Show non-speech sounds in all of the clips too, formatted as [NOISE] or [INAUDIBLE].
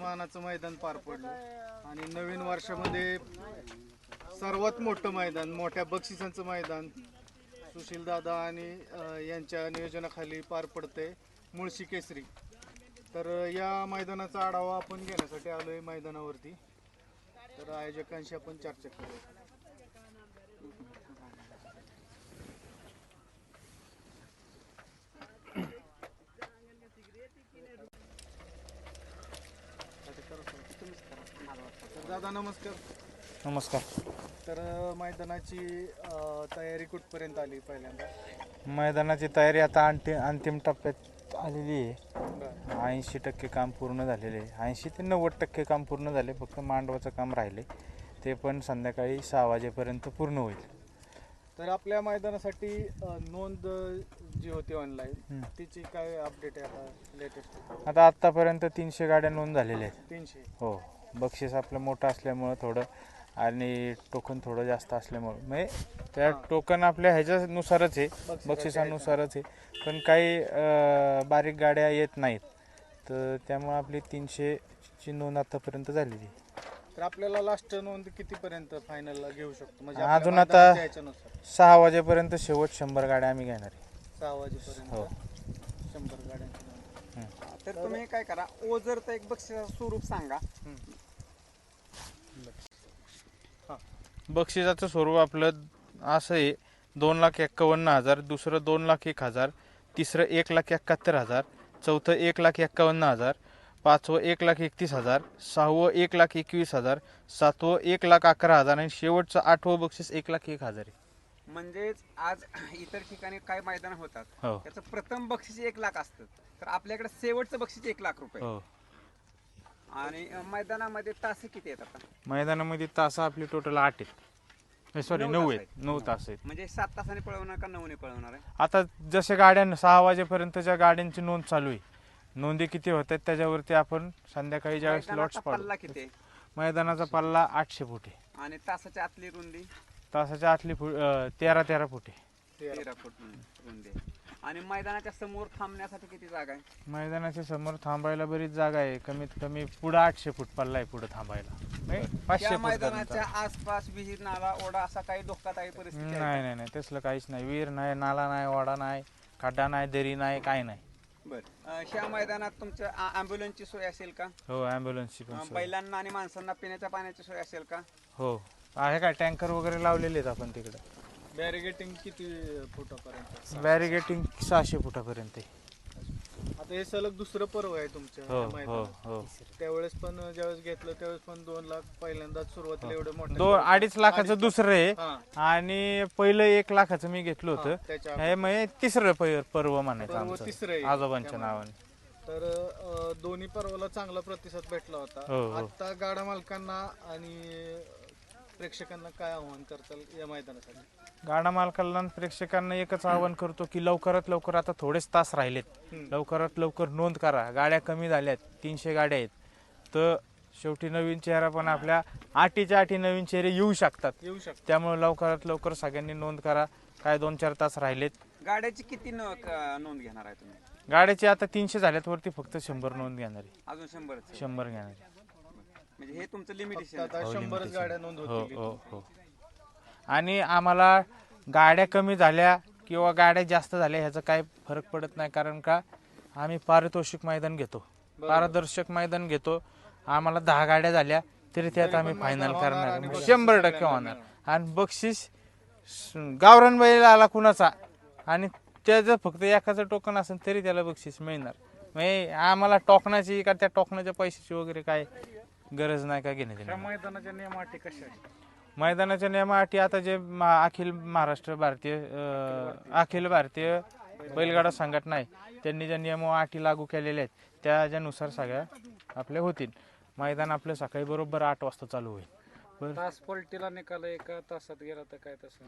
मानाचं मैदान पार पडलं. आणि नवीन वर्षामध्ये सर्वात मोठं मैदान मोठ्या बक्षिसांचं मैदान सुशील दादा आणि यांच्या नियोजनाखाली पार पडते मुळशी केसरी. तर या मैदानाचा आढावा आपण घेण्यासाठी आलोय मैदानावरती. तर आयोजकांशी आपण चर्चा करू दादा नमस्कार. नमस्कार. तर अ, मैदानाची अ, तयारी कुठपर्यंत आली पहिल्यांदा? मैदानाची तयारी आता अंतिम अंतिम टप्प्यात आलेली आहे. बरं. ऐंशी टक्के काम पूर्ण झालेले आहे. ऐंशी ते नव्वद टक्के काम पूर्ण झाले फक्त मांडवाचं काम राहिले. ते पण संध्याकाळी सहा वाजेपर्यंत पूर्ण होईल. तर आपल्या मैदानासाठी अ, नोंद जी होती ऑनलाईन. तिची काय अपडेट आहे आता लेटेस्ट आता आत्तापर्यंत तीनशे गाड्या नोंद झालेल्या आहेत. तीनशे. हो. बक्षीस आपलं मोठं असल्यामुळं थोडं आणि टोकन थोडं जास्त असल्यामुळं. म्हणजे त्या हां. टोकन आपल्या ह्याच्यानुसारच आहे बक्षिसानुसारच आहे. पण काही अं, बारीक गाड्या येत नाहीत. तर त्यामुळे आपली तीनशेची नोंद आतापर्यंत झालेली आहे. तर आपल्याला लास्ट नोंद कितीपर्यंत फायनलला घेऊ शकतो? म्हणजे अजून आता- सहा वाजेपर्यंत शेवट शंभर गाड्या आम्ही घेणार आहे. सहा हो. वाजेपर्यंत. नोंद तर तुम्ही काय करा ओझरचं एक बक्षिसाचं स्वरूप सांगा. बक्षिसाचं स्वरूप आपलं असं आहे दोन लाख एक्कावन्न हजार दुसरं दोन लाख एक हजार तिसरं एक लाख एकाहत्तर हजार चौथं एक लाख एक्कावन्न हजार पाचवं एक लाख एकतीस हजार सहावं एक लाख एकवीस हजार सातवं एक लाख अकरा हजार आणि शेवटचं आठवं बक्षीस एक लाख एक हजार आहे. म्हणजेच आज [CLEARS THROAT] इतर ठिकाणी काय मैदान होतात. हो. त्याचं प्रथम बक्षीस एक लाख असतं. तर आपल्याकडे शेवटचं बक्षीस एक लाख रुपये. हो. आणि अं, मैदानामध्ये तास किती आहेत आता? मैदानामध्ये तास आपली टोटल आठ आहेत. सॉरी नऊ आहेत. नऊ तास आहेत. म्हणजे सात तासाने पळवणार का नऊने पळवणार आहे? आता जसे गाड्या सहा वाजेपर्यंतच्या गाड्यांची नोंद चालू आहे. नोंदी किती होत आहेत त्याच्यावरती आपण संध्याकाळी ज्यावेळेस लॉट्स मैदानाचा पाडू पल्ला किती आहे? मैदानाचा पल्ला आठशे फूट आहे. आणि तासाच्या आतली रुंदी? तासाच्या आतली फूट अं, तेरा तेरा फूट. आहे तेरा. फूट रुंदी. आहे. आणि मैदानाच्या समोर थांबण्यासाठी किती जागा आहे? मैदानाच्या समोर थांबायला बरीच जागा आहे. कमीत कमी पुढं आठशे फूट पल्ला आहे पुढे थांबायला. म्हणजे पाचशे त्या फूट मैदानाच्या. आसपास विहीर नाला ओढा असा काही धोकादायक परिस्थिती आहे? नाही नाही नाही. तसलं काहीच नाही. विहीर नाही नाला नाही वाडा नाही खड्डा नाही दरी नाही काय नाही. बरं. ह्या मैदानात तुमच्या ॲम्ब्युलन्सची सोय असेल का? हो ॲम्ब्युलन्सची पण अं, सोय. बैलांना आणि माणसांना पिण्याच्या पाण्याची सोय असेल का? हो. आहे काय टँकर वगैरे लावलेले आहेत आपण तिकडे? बॅरिगेटिंग किती फुटापर्यंत? बॅरिगेटिंग सहाशे फुटापर्यंत आहे. आता हे सलग दुसरं पर्व आहे तुमच्या हो या हो मैदानात. हो. त्यावेळेस पण ज्यावेळेस घेतलं त्यावेळेस पण दोन लाख पहिल्यांदाच सुरुवातीला एवढं मोठं दोन अडीच लाखाचं दुसरं आहे. हा. आणि पहिलं एक लाखाचं मी घेतलं हा, होतं. त्याच्या हे म्हणजे तिसरं पै- पर्व म्हणायचं पर्व आमचं. तिसरं आहे. आजोबांच्या. नावाने. तर अ, दोन्ही पर्वाला चांगला प्रतिसाद भेटला होता. हो. आता गाडा मालकांना आणि प्रेक्षकांना काय आव्हान करताल या मैदानासाठी? गाडा मालकांना आणि प्रेक्षकांना एकच आवाहन करतो की लवकरात लवकर आता थोडेच तास राहिलेत. हम्म. लवकरात लवकर नोंद करा. गाड्या कमी झाल्यात. तीनशे गाड्या आहेत. तर शेवटी नवीन चेहरा पण आपल्या आठीच्या आठी नवीन चेहरे येऊ शकतात. येऊ शकतो त्यामुळे लवकरात लवकर सगळ्यांनी नोंद करा. काय दोन चार तास राहिलेत. गाड्याची किती न- क- नोंद घेणार आहे तुम्ही? गाड्याचे आता तीनशे झाल्यात. वरती फक्त शंभर नोंद घेणार. आहे अजून शंभरच. शंभर घेणार. आहे. म्हणजे हे तुमचं लिमिटेशन आता हो, शंभरच limitation. गाड्या नोंद हो होतील हो हो. आणि आम्हाला गाड्या कमी झाल्या किंवा गाड्या जास्त झाल्या ह्याचा काही फरक पडत नाही कारण का आम्ही पारितोषिक मैदान घेतो. पारदर्शक मैदान घेतो. आम्हाला दहा गाड्या झाल्या तरी त्यात तरी आम्ही फायनल करणार शंभर टक्के होणार. आणि बक्षीस गावरान बैल आला कुणाचा? आणि त्याचं फक्त एकाचं टोकन असेल तरी त्याला बक्षीस मिळणार. म्हणजे आम्हाला टोकनाची का त्या टोकनाच्या पैशाची वगैरे काय गरज नाही का घेणे देणे मैदानाच्या नियमाटी कशा मैदानाच्या नियमाअटी आता जे अखिल महाराष्ट्र भारतीय अं, अखिल भारतीय बैलगाडा संघटना आहे त्यांनी ज्या नियम अटी लागू केलेल्या आहेत त्याच्यानुसार सगळ्या आपल्या होतील. मैदान आपलं सकाळी बरोबर आठ वाजता चालू होईल. बरं. तास पलटीला निकाल एका तासात गेला तर काय तसं?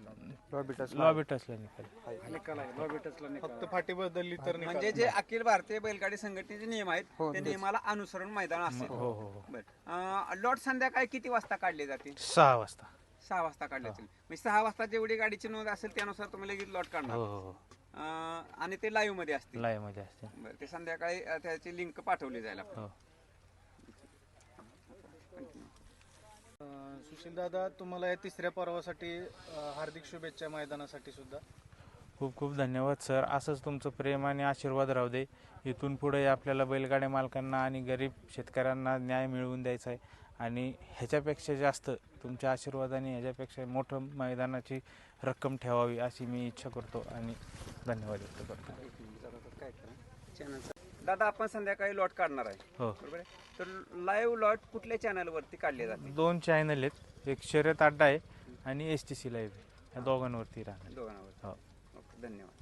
लॉबी टचला निकाल. निकाल आहे लॉबी टचला निकाल फक्त फाटी बदलली तर. म्हणजे जे अखिल भारतीय बैलगाडी संघटनेचे नियम आहेत त्या नियमाला अनुसरून मैदान असेल. हो हो हो. बरं. लॉट संध्याकाळी किती वाजता काढले जातील सहा वाजता. सहा वाजता काढले जातील म्हणजे सहा वाजता जेवढी गाडीची नोंद असेल त्यानुसार तुम्ही लगेच लॉट काढणार. हो हो हो. अं, आणि ते लाईव्हमध्ये असतील. लाईव्हमध्ये असते बरं ते संध्याकाळी अं, त्याची लिंक पाठवली आपल्याला. हो. सुशील दादा तुम्हाला या तिसऱ्या पर्वासाठी हार्दिक शुभेच्छा मैदानासाठी सुद्धा. खूप खूप धन्यवाद सर. असंच तुमचं प्रेम आणि आशीर्वाद राहू दे. इथून पुढे आपल्याला बैलगाड्या मालकांना आणि गरीब शेतकऱ्यांना न्याय मिळवून द्यायचा आहे. आणि ह्याच्यापेक्षा जास्त तुमच्या आशीर्वादाने ह्याच्यापेक्षा मोठं मैदानाची रक्कम ठेवावी अशी मी इच्छा करतो आणि धन्यवाद व्यक्त करतो. दादा आपण संध्याकाळी लॉट काढणार आहे. हो. बरोबर आहे? तर लाईव्ह लॉट कुठल्या चॅनलवरती काढले जाते? दोन चॅनल आहेत. एक शर्यत अड्डा आहे आणि एस टी सी लाईव्ह या दोघांवरती राहणार. दोघांवर हो. ओके धन्यवाद.